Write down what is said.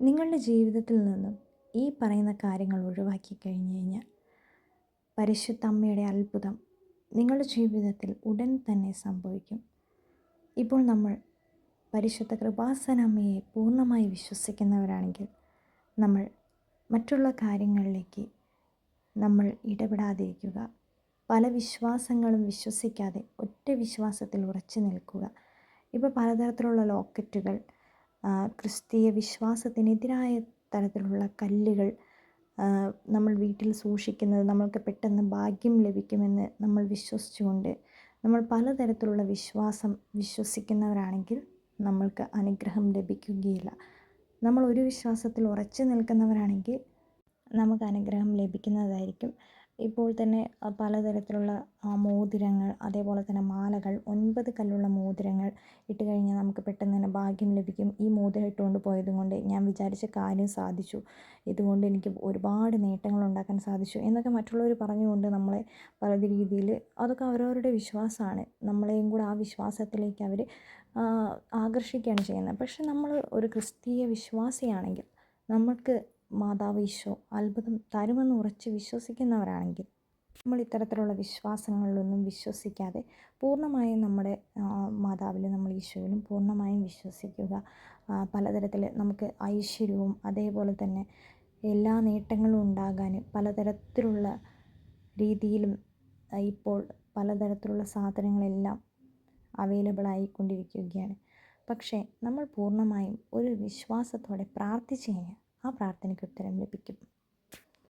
നിങ്ങളുടെ ജീവിതത്തിൽ നിന്നും ഈ പറയുന്ന കാര്യങ്ങൾ ഒഴിവാക്കി കഴിഞ്ഞു കഴിഞ്ഞാൽ പരിശുദ്ധ അമ്മയുടെ അത്ഭുതം നിങ്ങളുടെ ജീവിതത്തിൽ ഉടൻ തന്നെ സംഭവിക്കും. ഇപ്പോൾ നമ്മൾ പരിശുദ്ധ കൃപാസനമ്മയെ പൂർണമായി വിശ്വസിക്കുന്നവരാണെങ്കിൽ നമ്മൾ മറ്റുള്ള കാര്യങ്ങളിലേക്ക് നമ്മൾ ഇടപെടാതിരിക്കുക. പല വിശ്വാസങ്ങളും വിശ്വസിക്കാതെ ഒറ്റ വിശ്വാസത്തിൽ ഉറച്ചു നിൽക്കുക. ഇപ്പോൾ പലതരത്തിലുള്ള ലോക്കറ്റുകൾ ക്രിസ്തീയ വിശ്വാസത്തിനെതിരായ തരത്തിലുള്ള കല്ലുകൾ നമ്മൾ വീട്ടിൽ സൂക്ഷിക്കുന്നത് നമ്മൾക്ക് പെട്ടെന്ന് ഭാഗ്യം ലഭിക്കുമെന്ന് നമ്മൾ വിശ്വസിച്ചുകൊണ്ട് നമ്മൾ പലതരത്തിലുള്ള വിശ്വാസം വിശ്വസിക്കുന്നവരാണെങ്കിൽ നമ്മൾക്ക് അനുഗ്രഹം ലഭിക്കുകയില്ല. നമ്മൾ ഒരു വിശ്വാസത്തിൽ ഉറച്ചു നിൽക്കുന്നവരാണെങ്കിൽ നമുക്ക് അനുഗ്രഹം ലഭിക്കുന്നതായിരിക്കും. ഇപ്പോൾ തന്നെ പലതരത്തിലുള്ള മോതിരങ്ങൾ അതേപോലെ തന്നെ മാലകൾ ഒൻപത് കല്ലുള്ള മോതിരങ്ങൾ ഇട്ട് കഴിഞ്ഞാൽ നമുക്ക് പെട്ടെന്ന് തന്നെ ഭാഗ്യം ലഭിക്കും. ഈ മോതിരം ഇട്ടുകൊണ്ട് പോയത് കൊണ്ട് ഞാൻ വിചാരിച്ച കാര്യം സാധിച്ചു. ഇതുകൊണ്ട് എനിക്ക് ഒരുപാട് നേട്ടങ്ങൾ ഉണ്ടാക്കാൻ സാധിച്ചു എന്നൊക്കെ മറ്റുള്ളവർ പറഞ്ഞുകൊണ്ട് നമ്മളെ പല രീതിയിൽ അതൊക്കെ അവരവരുടെ വിശ്വാസമാണ്. നമ്മളെയും കൂടെ ആ വിശ്വാസത്തിലേക്ക് അവർ ആകർഷിക്കുകയാണ് ചെയ്യുന്നത്. പക്ഷെ നമ്മൾ ഒരു ക്രിസ്തീയ വിശ്വാസിയാണെങ്കിൽ നമ്മൾക്ക് മാതാവ് ഈശോ അത്ഭുതം തരുമെന്ന് ഉറച്ച് വിശ്വസിക്കുന്നവരാണെങ്കിൽ നമ്മൾ ഇത്തരത്തിലുള്ള വിശ്വാസങ്ങളിലൊന്നും വിശ്വസിക്കാതെ പൂർണമായും നമ്മുടെ മാതാവിലും നമ്മൾ ഈശോയിലും പൂർണമായും വിശ്വസിക്കുക. പലതരത്തിൽ നമുക്ക് ഐശ്വര്യവും അതേപോലെ തന്നെ എല്ലാ നേട്ടങ്ങളും ഉണ്ടാകാൻ പലതരത്തിലുള്ള രീതിയിലും ഇപ്പോൾ പലതരത്തിലുള്ള സാധനങ്ങളെല്ലാം അവൈലബിൾ ആയിക്കൊണ്ടിരിക്കുകയാണ്. പക്ഷേ നമ്മൾ പൂർണമായും ഒരു വിശ്വാസത്തോടെ പ്രാർത്ഥിച്ചു കഴിഞ്ഞാൽ ആ പ്രാർത്ഥനയ്ക്ക് ഉത്തരം ലഭിക്കും.